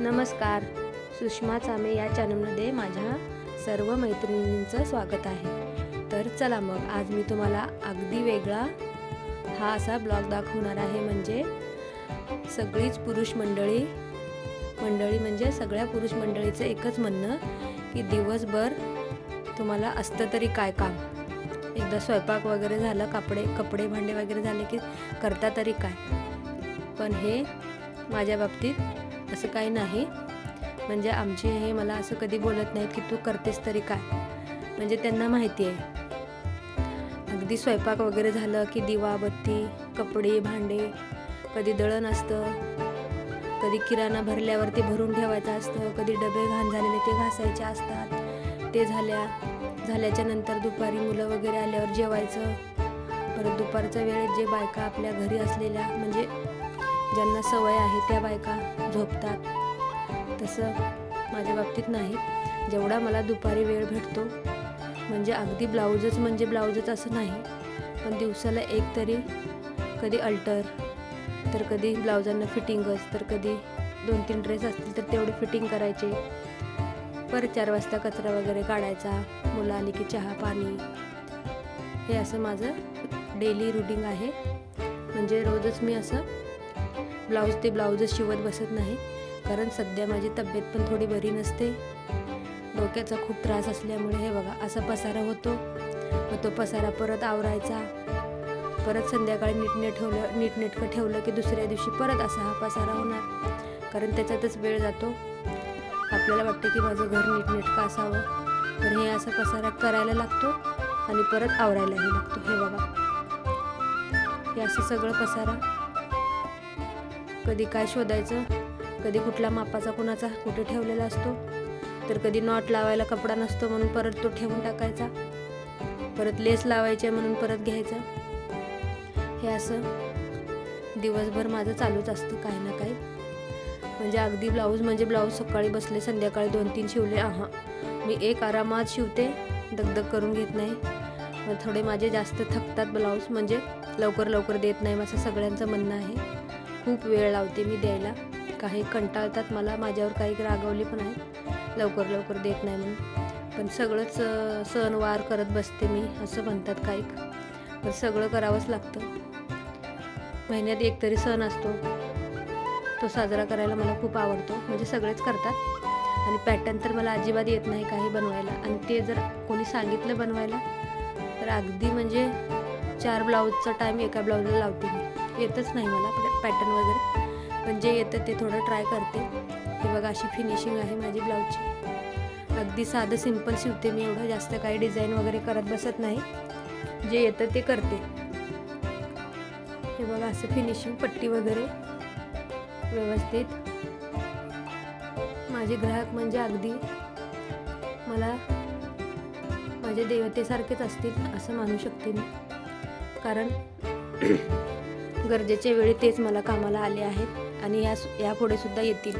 नमस्कार. सुषमा चामे या चॅनलमध्ये माझ्या सर्व मैत्रिणींचं स्वागत आहे. तर चला मग आज मी तुम्हाला अगदी वेगळा हा असा ब्लॉग दाखवणार आहे म्हणजे सगळीच पुरुष मंडळी मंडळी म्हणजे सगळ्या पुरुष मंडळीचं एकच म्हणणं की दिवसभर तुम्हाला असतं तरी काय काम? एकदा स्वयंपाक वगैरे झालं कपडे कपडे भांडे वगैरे झाले की करता तरी काय? पण हे माझ्या बाबतीत असं काही नाही. म्हणजे आमचे हे मला असं कधी बोलत नाहीत की तू करतेस तरी काय. म्हणजे त्यांना माहिती आहे. अगदी स्वयंपाक वगैरे झालं की दिवा बत्ती कपडे भांडे कधी दळण असतं कधी किराणा भरल्यावर ते भरून ठेवायचं असतं कधी डबे घाण झालेले ते घासायचे असतात. ते झाल्या झाल्याच्यानंतर दुपारी मुलं वगैरे आल्यावर जेवायचं. परत दुपारच्या वेळेत जे बायका आपल्या घरी असलेल्या म्हणजे ज्यांना सवय आहे त्या बायका झोपतात. तसं माझ्या बाबतीत नाही. जेवढा मला दुपारी वेळ भेटतो म्हणजे अगदी ब्लाऊजच म्हणजे ब्लाऊजच असं नाही. पण दिवसाला एक तरी कधी अल्टर तर कधी ब्लाऊजांना फिटिंगच तर कधी दोन तीन ड्रेस असतील तर तेवढे फिटिंग करायचे. परत चार वाजता कचरा वगैरे काढायचा मुलं आली की चहा पाणी. हे असं माझं डेली रुटीन आहे. म्हणजे रोजच मी असं ब्लाऊज ते ब्लाऊजच शिवत बसत नाही. कारण सध्या माझी तब्येत पण थोडी बरी नसते. डोक्याचा खूप त्रास असल्यामुळे हे बघा असा पसारा होतो. मग तो पसारा परत आवरायचा. परत संध्याकाळी नीटने ठेवलं नीटनेटकं ठेवलं की दुसऱ्या दिवशी परत असा हा पसारा होणार. कारण त्याच्यातच वेळ जातो. आपल्याला वाटतं की माझं घर नीटनेटकं असावं. तर हे असा पसारा करायला लागतो आणि परत आवरायलाही लागतो. हे बघा. हे असं सगळं पसारा. कधी काय शोधायचं कधी कुठला मापाचा कुणाचा कुठे ठेवलेला असतो तर कधी नॉट लावायला कपडा नसतो म्हणून परत तो ठेवून टाकायचा परत लेस लावायचे म्हणून परत घ्यायचा. हे असं दिवसभर माझं चालूच असतं काही ना काही. म्हणजे अगदी ब्लाऊज म्हणजे ब्लाऊज सकाळी बसले संध्याकाळी दोन तीन शिवले आहा. मी एक आरामात शिवते दगदग करून घेत नाही. मग थोडे माझे जास्त थकतात ब्लाऊज म्हणजे लवकर लवकर देत नाही माझं सगळ्यांचं म्हणणं आहे. खूप वेळ लावते मी द्यायला. काही कंटाळतात मला माझ्यावर काही रागवले पण आहेत लवकर लवकर देत नाही म्हणून. पण सगळंच सणवार करत बसते मी असं म्हणतात काही. पण सगळं करावंच लागतं. महिन्यात एक तरी सण असतो. तो साजरा करायला मला खूप आवडतो. म्हणजे सगळेच करतात. आणि पॅटर्न तर मला अजिबात येत नाही काही बनवायला. आणि ते जर कोणी सांगितलं बनवायला तर अगदी म्हणजे चार ब्लाऊजचा टाईम एका ब्लाऊजला लावते मी. येतच नाही मला. पॅटर्न वगैरे. पण जे येतं ते थोडं ट्राय करते. हे बघा अशी फिनिशिंग आहे माझी ब्लाऊजची अगदी साधं सिंपल शिवते मी एवढं. जास्त काही डिझाईन वगैरे करत बसत नाही. जे येतं ते करते. हे बघा असं फिनिशिंग पट्टी वगैरे व्यवस्थित. माझे ग्राहक म्हणजे अगदी मला माझ्या देवतेसारखेच असतील असं मानू शकते मी. कारण गरजेच्या वेळी तेच मला कामाला आले आहेत आणि या यापुढे सुद्धा येतील.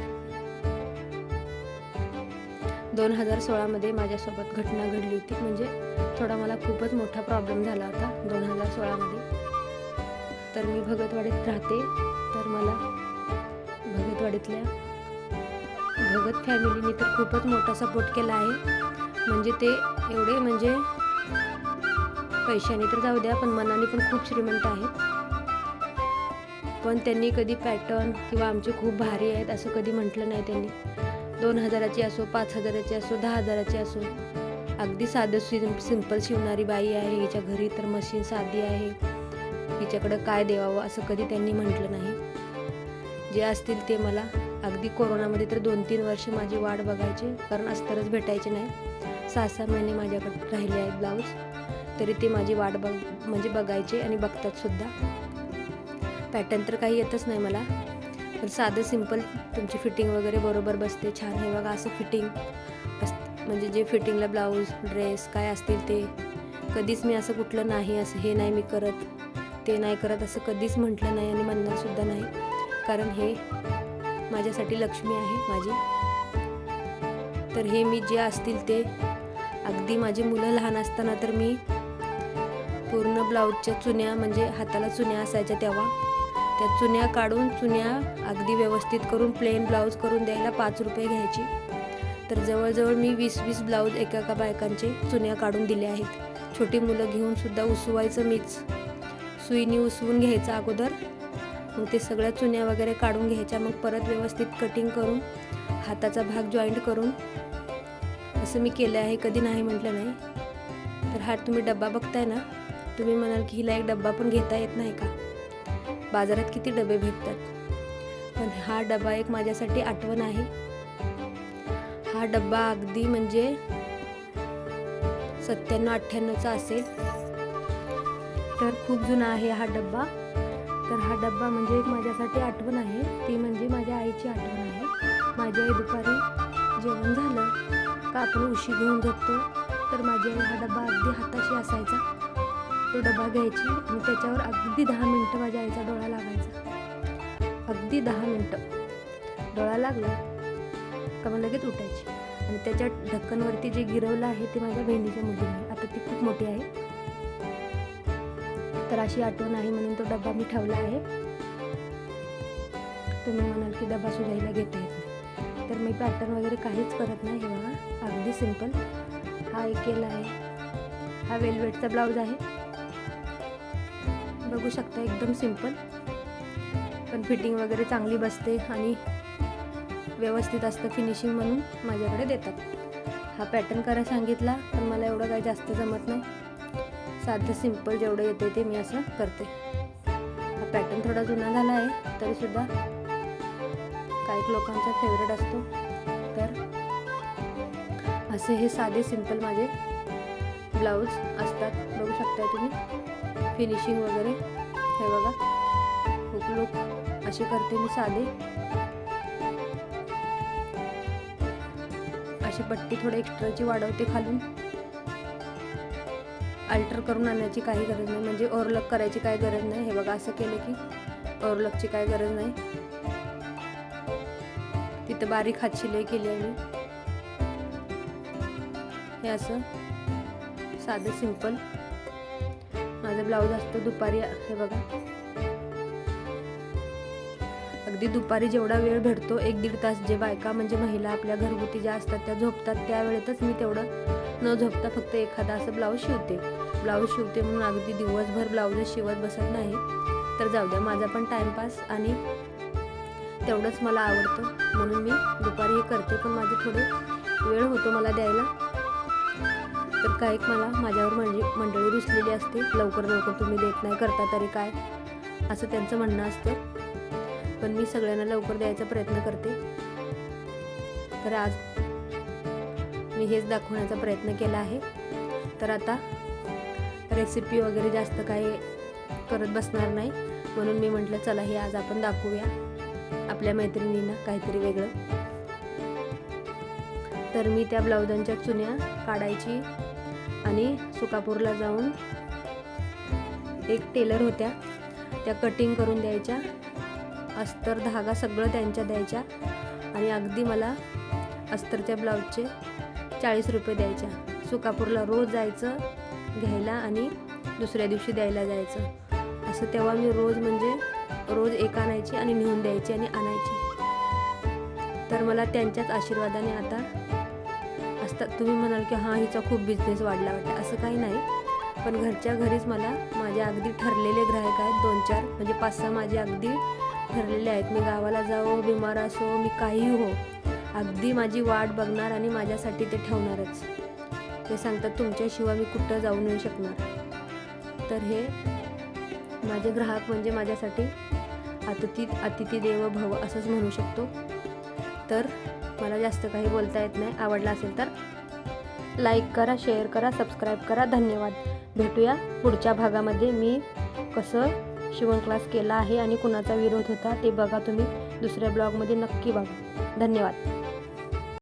दोन हजार सोळामध्ये माझ्यासोबत घटना घडली होती. म्हणजे थोडा मला खूपच मोठा प्रॉब्लेम झाला होता दोन हजार सोळामध्ये. तर मी भगतवाडीत राहते. तर मला भगतवाडीतल्या भगत फॅमिलीने तर खूपच मोठा सपोर्ट केला आहे. म्हणजे ते एवढे म्हणजे पैशाने तर जाऊ द्या पण मनाने पण खूप श्रीमंत आहेत. पण त्यांनी कधी पॅटर्न किंवा आमचे खूप भारी आहेत असं कधी म्हटलं नाही त्यांनी. दोन हजाराची असो पाच हजाराची असो दहा हजाराची असो. अगदी साधं सिम सिंपल शिवणारी बाई आहे. हिच्या घरी तर मशीन साधी आहे. हिच्याकडं काय देवावं असं कधी त्यांनी म्हटलं नाही. जे असतील ते मला. अगदी कोरोनामध्ये तर दोन तीन वर्ष माझी वाट बघायची. कारण अस्तरच भेटायचे नाही. सहा सहा महिने माझ्याकडे राहिले आहेत ब्लाऊज. तरी ते माझी वाट बघ म्हणजे बघायचे आणि बघतात सुद्धा. पॅटर्न तर काही येतच नाही मला. पण साधं सिंपल तुमची फिटिंग वगैरे बरोबर बसते. छान हे बघा असं फिटिंग अस म्हणजे जे फिटिंगला ब्लाऊज ड्रेस काय असतील ते. कधीच मी असं कुठलं नाही असं हे नाही मी करत ते नाही करत असं कधीच म्हटलं नाही आणि म्हणणारसुद्धा नाही. कारण हे माझ्यासाठी लक्ष्मी आहे माझी. तर हे मी जे असतील ते अगदी माझी मुलं लहान असताना तर मी पूर्ण ब्लाऊजच्या चुन्या म्हणजे हाताला चुन्या असायच्या तेव्हा. त्या चुन्या काढून चुन्या अगदी व्यवस्थित करून प्लेन ब्लाऊज करून द्यायला पाच रुपये घ्यायची. तर जवळजवळ मी वीस वीस ब्लाऊज एका एका बायकांचे चुन्या काढून दिले आहेत. छोटी मुलं घेऊनसुद्धा उसवायचं मीच. सुईनी उसवून घ्यायचं अगोदर. मग ते सगळ्या चुन्या वगैरे काढून घ्यायच्या. मग परत व्यवस्थित कटिंग करून हाताचा भाग जॉईंट करून असं मी केलं आहे. कधी नाही म्हटलं नाही. तर हा तुम्ही डब्बा बघताय ना तुम्ही म्हणाल की हिला एक डब्बा पण घेता येत नाही का? बाजारात किती डबे भेटतात. पण हा डबा एक माझ्यासाठी आठवण आहे. हा डब्बा अगदी म्हणजे सत्त्याण्णव अठ्ठ्याण्णवचा असेल. तर खूप जुना आहे हा डब्बा. तर हा डब्बा म्हणजे एक माझ्यासाठी आठवण आहे. ती म्हणजे माझ्या आईची आठवण आहे. माझी आई दुपारी जेवण झालं का आपण उशी घेऊन झोपतो तर माझी आई हा डब्बा अगदी हाताशी असायचा. तो डबा घ्यायची आणि त्याच्यावर अगदी दहा मिनटं माझ्या आईचा डोळा लागायचा अगदी दहा मिनटं. डोळा लागला का मग लगेच उठायची. आणि त्याच्या ढक्कनवरती जे गिरवलं आहे ते माझ्या बहिणीच्या मुलीने. आता ती खूप मोठी आहे. तर अशी आठवण आहे म्हणून तो डबा मी ठेवला आहे. तुम्ही म्हणाल की डबा सुजाईला घेता येत नाही. तर मी पॅटर्न वगैरे काहीच करत नाही हे बघा. अगदी सिंपल हा एक केला आहे. हा वेलवेटचा ब्लाऊज आहे. बघू शकता एकदम सिंपल पण फिटिंग वगैरे चांगली बसते आणि व्यवस्थित असतं फिनिशिंग म्हणून माझ्याकडे देतात. हा पॅटर्न करा सांगितला पण मला एवढं काही जास्त जमत नाही. साधं सिंपल जेवढं येते ते मी असं करते. हा पॅटर्न थोडा जुना झाला आहे तरीसुद्धा काही लोकांचा फेवरेट असतो. तर असे हे साधे सिंपल माझे ब्लाऊज असतात. बघू शकता तुम्ही. फिनिशिंग वगैरे. हे बघा. खूप लुक असे करते मी साधे. अशी पट्टी थोडी एक्स्ट्राची वाढवते खालून. अल्टर करून आणण्याची काही गरज नाही. म्हणजे ओव्हरलक करायची काही गरज नाही. हे बघा असं केलं की ओव्हरलकची काही गरज नाही. तिथं बारीक हात शिलाई केली आहे मी. हे असं साधं सिंपल ब्लाऊज असतो दुपारी हे बघा. अगदी दुपारी जेवढा वेळ भेटतो एक दीड तास जे बायका म्हणजे महिला आपल्या घरगुती ज्या असतात त्या झोपतात त्यावेळेतच मी तेवढं न झोपता फक्त एखादा असं ब्लाऊज शिवते. ब्लाऊज शिवते म्हणून अगदी दिवसभर ब्लाऊज शिवत बसत नाही. तर जाऊ द्या माझा पण टाईमपास आणि तेवढंच मला आवडतं. म्हणून मी दुपारी हे करते पण माझे थोडे वेळ होतो मला द्यायला. तर काय मला माझ्यावर म्हणजे मंडळी रुसलेली असते. लवकर लवकर तुम्ही देत नाही करता तरी काय? असं त्यांचं म्हणणं असतं. पण मी सगळ्यांना लवकर द्यायचा प्रयत्न करते. तर आज मी हेच दाखवण्याचा प्रयत्न केला आहे. तर आता रेसिपी वगैरे जास्त काही करत बसणार नाही. म्हणून मी म्हटलं चला हे आज आपण दाखवूया. आपल्या मैत्रिणींना काहीतरी वेगळं. तर मी त्या ब्लाउजांच्या चुन्या काढायची आणि सुकापूरला जाऊन एक टेलर होत्या. त्या कटिंग करून द्यायच्या. अस्तर धागा सगळं त्यांच्या द्यायच्या. आणि अगदी मला अस्तरच्या ब्लाऊजचे चाळीस रुपये द्यायच्या. सुकापूरला रोज जायचं घ्यायला आणि दुसऱ्या दिवशी द्यायला जायचं. असं तेव्हा मी रोज म्हणजे रोज एक आणायची आणि नेऊन द्यायची आणि आणायची. तर मला त्यांच्याच आशीर्वादाने आता असतात तुम्ही म्हणाल की हां हिचा खूप बिझनेस वाढला वाटतं. असं काही नाही. पण घरच्या घरीच मला माझे अगदी ठरलेले ग्राहक आहेत. दोन चार म्हणजे पाच सहा माझे अगदी ठरलेले आहेत. मी गावाला जाऊ बिमार असो मी काहीही हो अगदी माझी वाट बघणार आणि माझ्यासाठी ते ठेवणारच. ते सांगतात तुमच्याशिवाय मी कुठं जाऊन येऊ शकणार. तर हे माझे ग्राहक म्हणजे माझ्यासाठी अतिथी अतिथी देव भव असंच म्हणू शकतो. तर मला जास्त काही बोलता येत नाही आवडला असेल तर लाईक करा शेअर करा सबस्क्राईब करा. धन्यवाद. भेटूया पुढच्या भागामध्ये. मी कसं शिवण क्लास केला आहे आणि कुणाचा विरोध होता ते बघा तुम्ही. दुसऱ्या ब्लॉगमध्ये नक्की बघा. धन्यवाद.